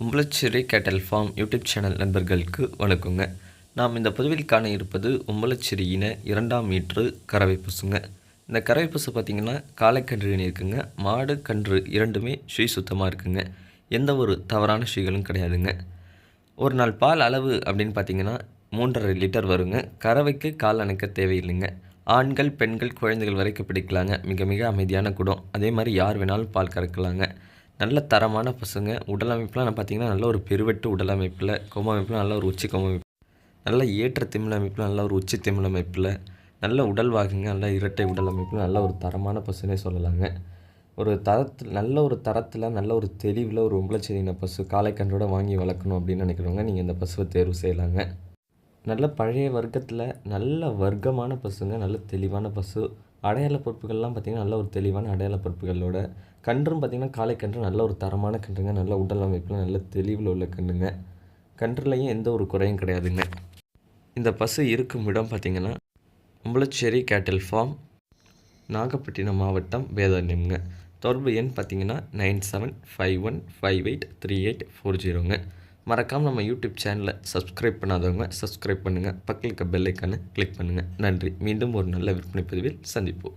உம்பளச்சேரி கேட்டல் form YouTube channel நண்பர்களுக்கு வணக்கங்க. நாம் இந்த பதிவில் காண இருப்பது உம்பளச்சேரியின இரண்டாம் மீட்ரு கறவை பசுங்க. இந்த கறவை பசு பார்த்திங்கன்னா காளைக்கன்று இருக்குங்க. மாடு கன்று இரண்டுமே ஸ்ரீ சுத்தமாக இருக்குங்க. எந்த ஒரு தவறான ஸ்ரீகளும் கிடையாதுங்க. ஒரு நாள் பால் அளவு அப்படின்னு பார்த்தீங்கன்னா மூன்றரை லிட்டர் வருங்க. கறவைக்கு கால் அணைக்க தேவையில்லைங்க. ஆண்கள் பெண்கள் குழந்தைகள் வரைக்கும் பிடிக்கலாங்க. மிக மிக அமைதியான குடம். அதே மாதிரி யார் வேணாலும் பால் கறக்கலாங்க. நல்ல தரமான பசங்க. உடல் அமைப்புலாம் பார்த்தீங்கன்னா நல்ல ஒரு பெருவெட்டு உடல் அமைப்பில் கொம்பு அமைப்பில் நல்ல ஒரு உச்சி கொம்பு அமைப்பு. நல்ல ஏற்ற திமிழ் அமைப்பில் நல்ல ஒரு உச்சி திமிழ் அமைப்பில் நல்ல உடல் வாகுங்க நல்ல இரட்டை உடல் அமைப்பில் நல்ல ஒரு தரமான பசுனே சொல்லலாங்க. ஒரு தரத்தில் நல்ல ஒரு தரத்தில் நல்ல ஒரு தெளிவில் ஒரு உம்பளச்செடியின பசு காளைக்கன்றோட வாங்கி வளர்க்கணும் அப்படின்னு நினைக்கிறவங்க நீங்கள் இந்த பசுவை தேர்வு செய்யலாங்க. நல்ல பழைய வர்க்கத்தில் நல்ல வர்க்கமான பசுங்க நல்ல தெளிவான பசு. அடையாள பொறுப்புகள்லாம் பார்த்திங்கன்னா நல்ல ஒரு தெளிவான அடையாள பொறுப்புகளோட. கன்றும் பார்த்திங்கன்னா காலை கன்று நல்ல ஒரு தரமான கன்றுங்க நல்ல உடல் அமைப்பில் நல்ல தெளிவில் உள்ள கன்றுங்க. கன்றுலையும் எந்த ஒரு குறையும் கிடையாதுங்க. இந்த பசு இருக்கும் இடம் பார்த்திங்கன்னா உம்பளச்சேரி கேட்டில் ஃபார்ம் நாகப்பட்டினம் மாவட்டம் வேதாரண்யம்ங்க. தொடர்பு எண் பார்த்தீங்கன்னா nine seven five one five eight three eight four ஜீரோங்க. மறக்காமல் நம்ம யூடியூப் சேனலை சப்ஸ்கிரைப் பண்ணாதவங்க சப்ஸ்கிரைப் பண்ணுங்கள் பக்கத்தில் இருக்க பெல் கிளிக் பண்ணுங்கள் நன்றி. மீண்டும் ஒரு நல்ல விற்பனை பதிவில் சந்திப்போம்.